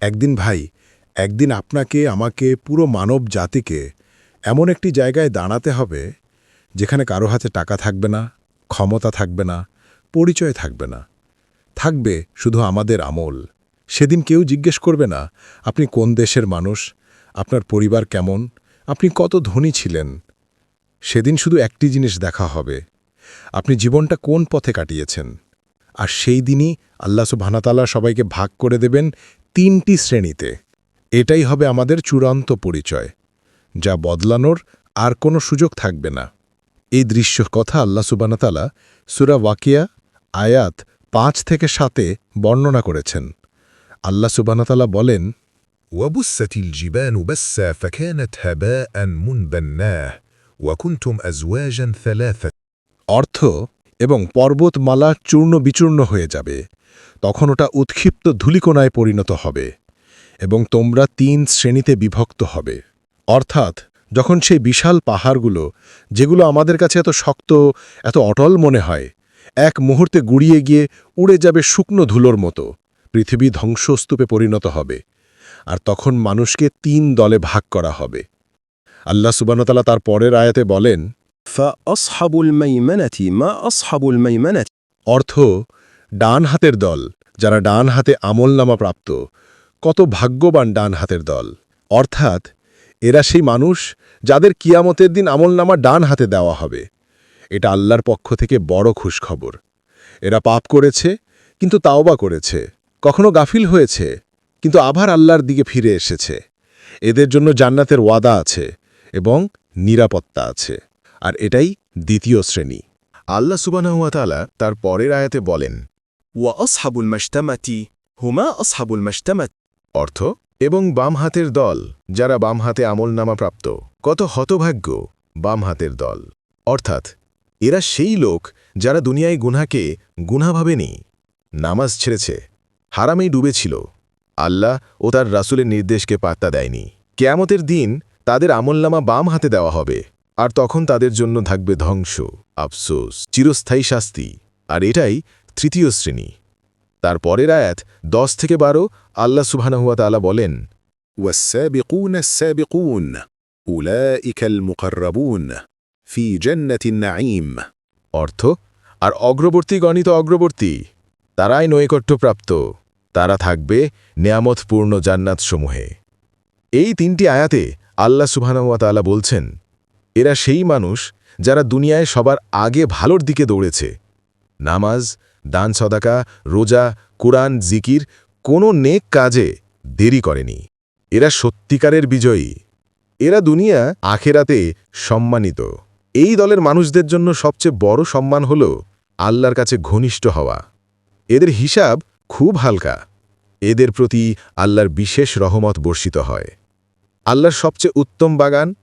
একদিন ভাই, একদিন আপনাকে, আমাকে, পুরো মানব জাতিকে এমন একটি জায়গায় দাঁড়াতে হবে যেখানে কারও হাতে টাকা থাকবে না, ক্ষমতা থাকবে না, পরিচয় থাকবে না। থাকবে শুধু আমাদের আমল। সেদিন কেউ জিজ্ঞেস করবে না, আপনি কোন দেশের মানুষ, আপনার পরিবার কেমন, আপনি কত ধনী ছিলেন। সেদিন শুধু একটি জিনিস দেখা হবে, আপনি জীবনটা কোন পথে কাটিয়েছেন। আর সেই দিনই আল্লাহ সুবহানাতাল্লাহ সবাইকে ভাগ করে দেবেন তিনটি শ্রেণীতে এটাই হবে আমাদের চূড়ান্ত পরিচয় যা বদলানোর আর কোনো সুযোগ থাকবে না এই দৃশ্য কথা আল্লাহ সুবানতালা সুরা ওয়াকিয়া আয়াত পাঁচ থেকে সাতে বর্ণনা করেছেন আল্লাহ সুবানতালা বলেন وبست الجبال بسا فكانت هباء منبناه وكنتم أزواجا ثلاثة অর্থ এবং পর্বতমালা চূর্ণ বিচূর্ণ হয়ে যাবে। তখন ওটা উৎক্ষিপ্ত ধূলিকোনায় পরিণত হবে এবং তোমরা তিন শ্রেণীতে বিভক্ত হবে। অর্থাৎ, যখন সেই বিশাল পাহাড়গুলো, যেগুলো আমাদের কাছে এত শক্ত, এত অটল মনে হয়, এক মুহূর্তে গুড়িয়ে গিয়ে উড়ে যাবে শুকনো ধুলোর মতো, পৃথিবী ধ্বংসস্তূপে পরিণত হবে আর তখন মানুষকে তিন দলে ভাগ করা হবে। আল্লাহ সুবানতালা তার পরের আয়াতে বলেন ফা আসহাবুল মাইমানাতি মা আসহাবুল মাইমানাতি অর্থ, ডান হাতের দল, যারা ডান হাতে আমল নামা প্রাপ্ত। কত ভাগ্যবান ডান হাতের দল। অর্থাৎ, এরা সেই মানুষ যাদের কিয়ামতের দিন আমল নামা ডান হাতে দেওয়া হবে। এটা আল্লাহর পক্ষ থেকে বড় খুশখবর। এরা পাপ করেছে, কিন্তু তাওবা করেছে। কখনো গাফিল হয়েছে, কিন্তু আবার আল্লাহর দিকে ফিরে এসেছে। এদের জন্য জান্নাতের ওয়াদা আছে এবং নিরাপত্তা আছে। আর এটাই দ্বিতীয় শ্রেণি। আল্লাহ সুবানাহাতালা তার পরের আয়াতে বলেন ওয়া অসহাবুল মাস্তামাতি হুমা অসহাবুল মাস্তামাত অর্থ এবং বাম হাতের দল যারা বাম হাতে আমল নামা প্রাপ্ত কত হতভাগ্য বাম হাতের দল। অর্থাৎ এরা সেই লোক যারা দুনিয়ায় গুনাকে গুনা ভাবেনি নামাজ ছেড়েছে হারামেই ডুবেছিল আল্লাহ ও তার রাসুলের নির্দেশকে পাত্তা দেয়নি। কেয়ামতের দিন তাদের আমলনামা বাম হাতে দেওয়া হবে। আর তখন তাদের জন্য থাকবে ধ্বংস আফসোস চিরস্থায়ী শাস্তি আর এটাই তৃতীয় শ্রেণী তার পরের আয়াত দশ থেকে বারো আল্লাহ সুবহানাহুয়া তাআলা বলেন والسابقون السابقون أولئك المقربون في جنة النعيم অর্থ আর অগ্রবর্তী গণিত অগ্রবর্তী তারাই নৈকট্যপ্রাপ্ত তারা থাকবে নেয়ামতপূর্ণ জান্নাতসমূহে এই তিনটি আয়াতে আল্লাহ সুবহানাহুয়া তাআলা বলছেন এরা সেই মানুষ যারা দুনিয়ায় সবার আগে ভালোর দিকে দৌড়েছে। নামাজ, দান সদাকা, রোজা, কোরআন, জিকির কোনো নেক কাজে দেরি করেনি। এরা সত্যিকারের বিজয়ী। এরা দুনিয়া আখেরাতে সম্মানিত। এই দলের মানুষদের জন্য সবচেয়ে বড় সম্মান হল আল্লাহর কাছে ঘনিষ্ঠ হওয়া। এদের হিসাব খুব হালকা। এদের প্রতি আল্লাহর বিশেষ রহমত বর্ষিত হয়। আল্লাহর সবচেয়ে উত্তম বাগান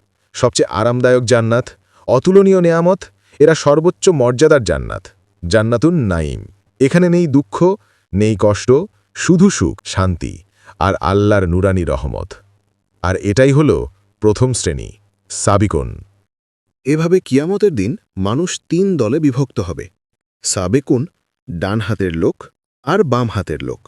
সবচেয়ে আরামদায়ক জান্নাত, অতুলনীয় নেয়ামত, এরা সর্বোচ্চ মর্যাদার জান্নাত, জান্নাতুন নাইম এখানে নেই দুঃখ, নেই কষ্ট, শুধু সুখ, শান্তি আর আল্লাহর নুরানি রহমত। আর এটাই হল প্রথম শ্রেণি, সাবিকুন। এভাবে কিয়ামতের দিন মানুষ তিন দলে বিভক্ত হবে, সাবেকুন ডান হাতের লোক আর বাম হাতের লোক।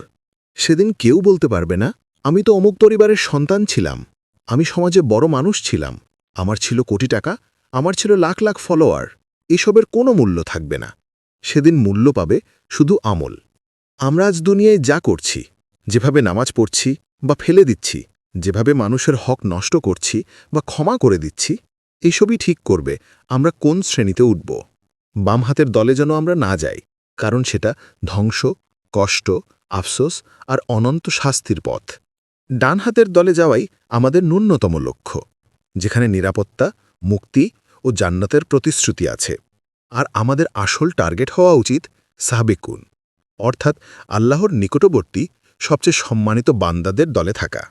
সেদিন কেউ বলতে পারবে না, আমি তো অমুক পরিবারের সন্তান ছিলাম, আমি সমাজে বড় মানুষ ছিলাম আমার ছিল কোটি টাকা, আমার ছিল লাখ লাখ ফলোয়ার, এসবের কোনো মূল্য থাকবে না। সেদিন মূল্য পাবে শুধু আমল। আমরা আজ দুনিয়ায় যা করছি, যেভাবে নামাজ পড়ছি বা ফেলে দিচ্ছি, যেভাবে মানুষের হক নষ্ট করছি বা ক্ষমা করে দিচ্ছি এইসবই ঠিক করবে, আমরা কোন শ্রেণীতে উঠব? বাম হাতের দলে যেন আমরা না যাই, কারণ সেটা ধ্বংস, কষ্ট, আফসোস আর অনন্ত শাস্তির পথ। ডান হাতের দলে যাওয়াই আমাদের ন্যূনতম লক্ষ্য। যেখানে নিরাপত্তা, মুক্তি ও জান্নাতের প্রতিশ্রুতি আছে। আর আমাদের আসল টার্গেট হওয়া উচিত সাবেকুন, অর্থাৎ আল্লাহর নিকটবর্তী, সবচেয়ে সম্মানিত বান্দাদের দলে থাকা।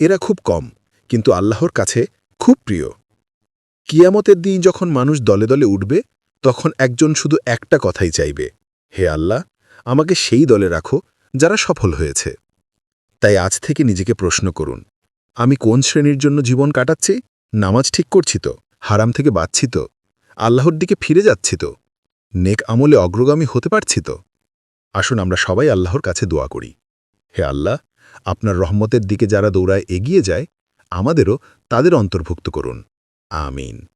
এরা খুব কম, কিন্তু আল্লাহর কাছে খুব প্রিয়। কিয়ামতের দিন যখন মানুষ দলে দলে উঠবে, তখন একজন শুধু একটা কথাই চাইবে, হে আল্লাহ, আমাকে সেই দলে রাখো যারা সফল হয়েছে। তাই আজ থেকে নিজেকে প্রশ্ন করুন আমি কোন শ্রেণির জন্য জীবন কাটাচ্ছি? নামাজ ঠিক করছি তো, হারাম থেকে বাঁচছি তো, আল্লাহর দিকে ফিরে যাচ্ছি তো, নেক আমলে অগ্রগামী হতে পারছি তো। আসুন আমরা সবাই আল্লাহর কাছে দোয়া করি। হে আল্লাহ, আপনার রহমতের দিকে যারা দৌড়ায় এগিয়ে যায়, আমাদেরও তাদের অন্তর্ভুক্ত করুন। আমিন।